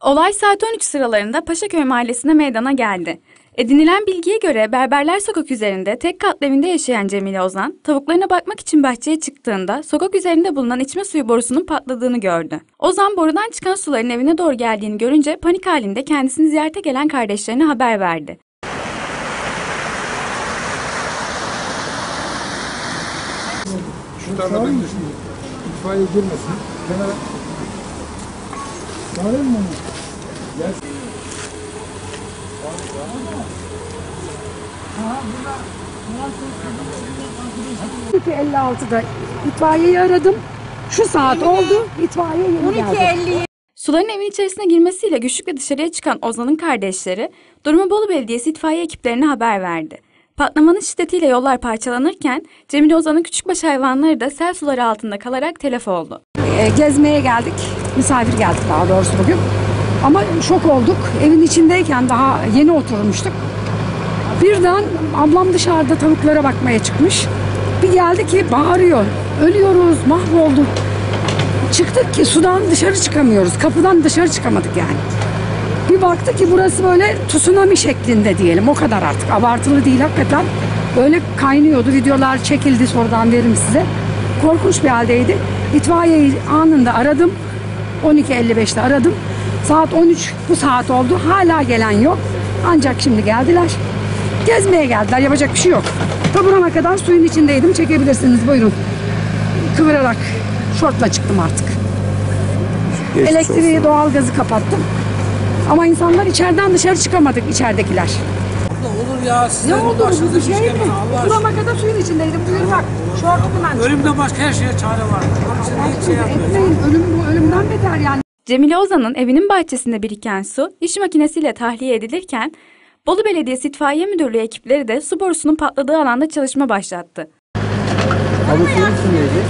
Olay saat 13 sıralarında Paşaköy mahallesinde meydana geldi. Edinilen bilgiye göre Berberler Sokak üzerinde tek katlı evinde yaşayan Cemile Ozan, tavuklarına bakmak için bahçeye çıktığında sokak üzerinde bulunan içme suyu borusunun patladığını gördü. Ozan borudan çıkan suların evine doğru geldiğini görünce panik halinde kendisini ziyarete gelen kardeşlerine haber verdi. Şu tarafa. İtfaiye girmesin. Kenara. Çağırayım mı onu? Gel. 12.56'da itfaiyeyi aradım. Şu saat oldu. İtfaiye yeni geldi. Suların evin içerisine girmesiyle güçlükle dışarıya çıkan Ozan'ın kardeşleri durumu Bolu Belediyesi itfaiye ekiplerine haber verdi. Patlamanın şiddetiyle yollar parçalanırken Cemile Ozan'ın küçükbaş hayvanları da sel suları altında kalarak telef oldu. Ee, gezmeye geldik. Misafir geldik daha doğrusu bugün. Ama şok olduk. Evin içindeyken daha yeni oturmuştuk. Birden ablam dışarıda tavuklara bakmaya çıkmış. Bir geldi ki bağırıyor. Ölüyoruz, mahvolduk. Çıktık ki sudan dışarı çıkamıyoruz. Kapıdan dışarı çıkamadık yani. Bir baktı ki burası böyle tsunami şeklinde diyelim. O kadar artık. Abartılı değil hakikaten. Böyle kaynıyordu. Videolar çekildi sonradan veririm size. Korkunç bir haldeydi. İtfaiyeyi anında aradım. 12.55'te aradım. Saat 13 bu saat oldu. Hala gelen yok. Ancak şimdi geldiler. Gezmeye geldiler. Yapacak bir şey yok. Taburama kadar suyun içindeydim. Çekebilirsiniz. Buyurun. Kıvırarak şortla çıktım artık. Elektriği, doğalgazı kapattım. Ama insanlar içeriden dışarı çıkamadık içeridekiler. Olur ya size Ne oldu başınıza bu şey mi? Allah aşkına. Burama kadar suyun içindeydim. Buyur ben Ölümden başka her şeye çare var. Onun şey. Etmeyin. Ölüm bu ölümden beter yani. Cemile Ozan'ın evinin bahçesinde biriken su iş makinesiyle tahliye edilirken Bolu Belediyesi İtfaiye Müdürlüğü ekipleri de su borusunun patladığı alanda çalışma başlattı. Abi suyun içindeydi.